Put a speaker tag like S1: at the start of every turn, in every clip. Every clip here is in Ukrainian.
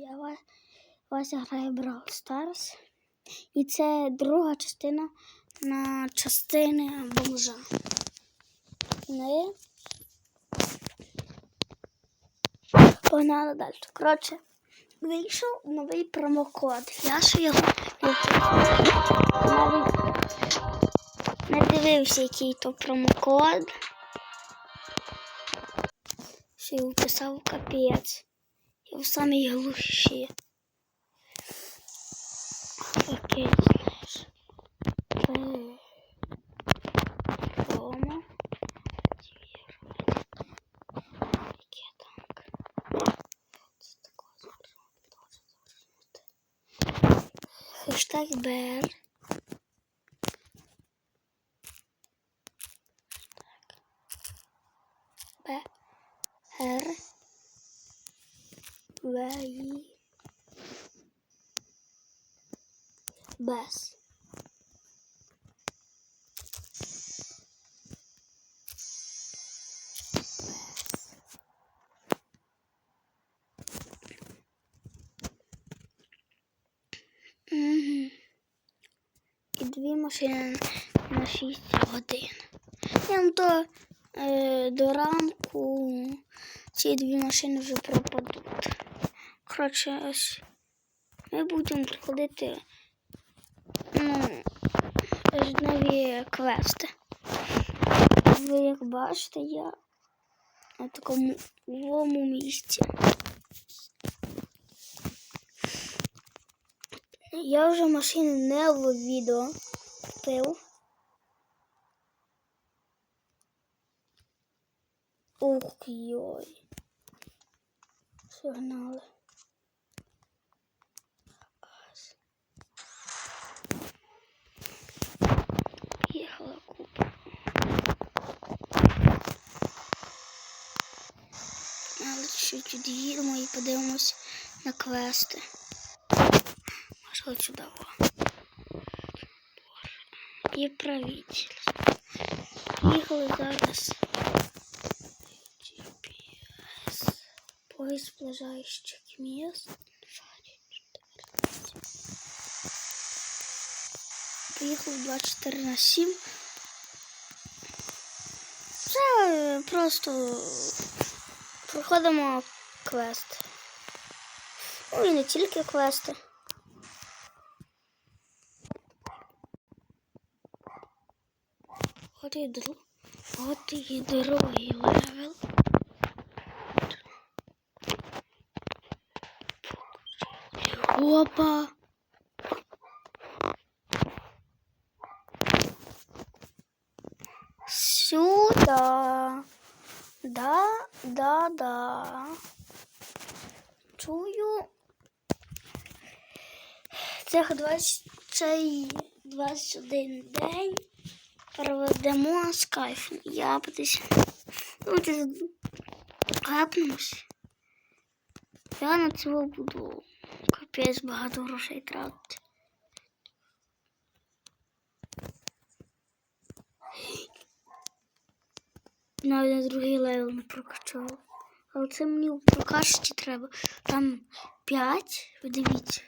S1: Я Ва- Вася грає Brawl Stars. І це друга частина на частини бомжа. Ми погнали далі. Коротше, вийшов новий промокод. Я ще його навіть не дивився, який то промокод. Ще його писав капець. В самій глуші. Окей, знаєш. Дома. Яке танк? Це такого звернути. Дуже звернути. Хештег БР. Б. Р. І. Без. І дві машини на 6 годин. Я то е, до ранку ці дві машини вже пропадуть. Коротше, ось ми будемо проходити ну, нові квести. Ви як бачите, я на такому новому місці. Я вже машини не в відео купив. Ух йой. Сигнали. Чуть від'їдемо і подивимось на квести. Може, от сюди. О. І правитель. Їхали зараз. GPS. Поиск ближайших мест. Поїхав 24 на 7. Це просто проходимо квест. Ну і не тільки квести. От і друг. От і другий левел. Опа! Сюда. Да, да, да. Чую. Цих 20, 21 день проведемо з кайфом. Я десь капнусь. Я на цього буду капець багато грошей тратити. Навіть на другий левел не прокачав. Але це мені у прокачці треба. Там 5, ви дивіться.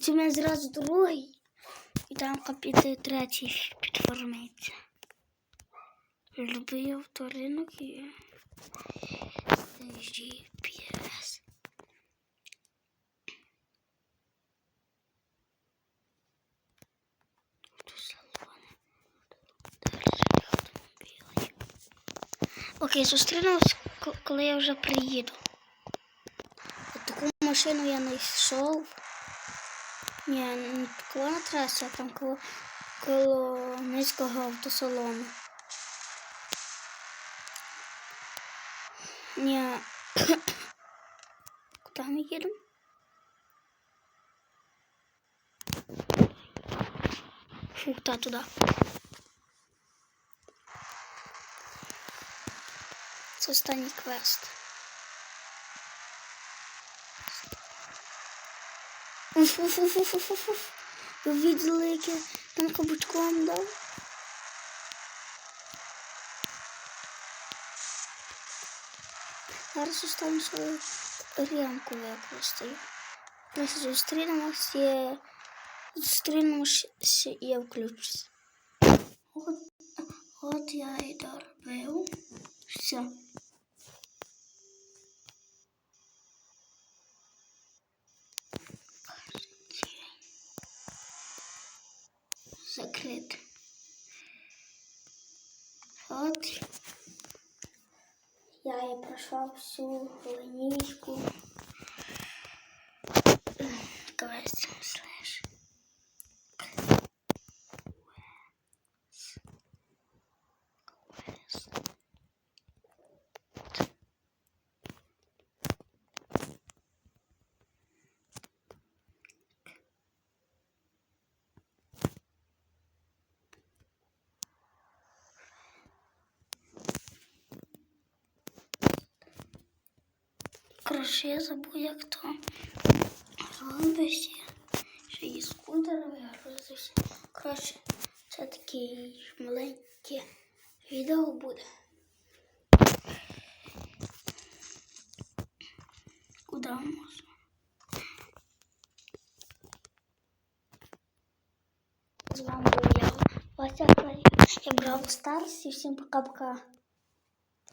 S1: Це в мене зразу другий. І там капіти третій підформиться. Любий авторинок і GPS. Окей, зустрінемось, ко- коли я вже приїду. От таку машину я знайшов. Ні, не коло на трасі, а там коло, коло низького автосалону. Ні. Куди ми їдемо? Фух, та туди. Це останній квест. Уф, уф, уф, уф, уф, уф, уф. Ви видели, як я там кабачком дав? Зараз остану свою ремку використаю. Ми зустрінемося, зустрінемося і я включусь. От, от я і доробив. Все. Закрити. От. Я і пройшла всю линійку. Квест слеш. Коротше, я забув, як то робиться. Ще і скутер вигрузився. Коротше, це таке маленьке відео буде. Куди можна? З вами був я, Вася Край. Я брав Старс і всім пока-пока.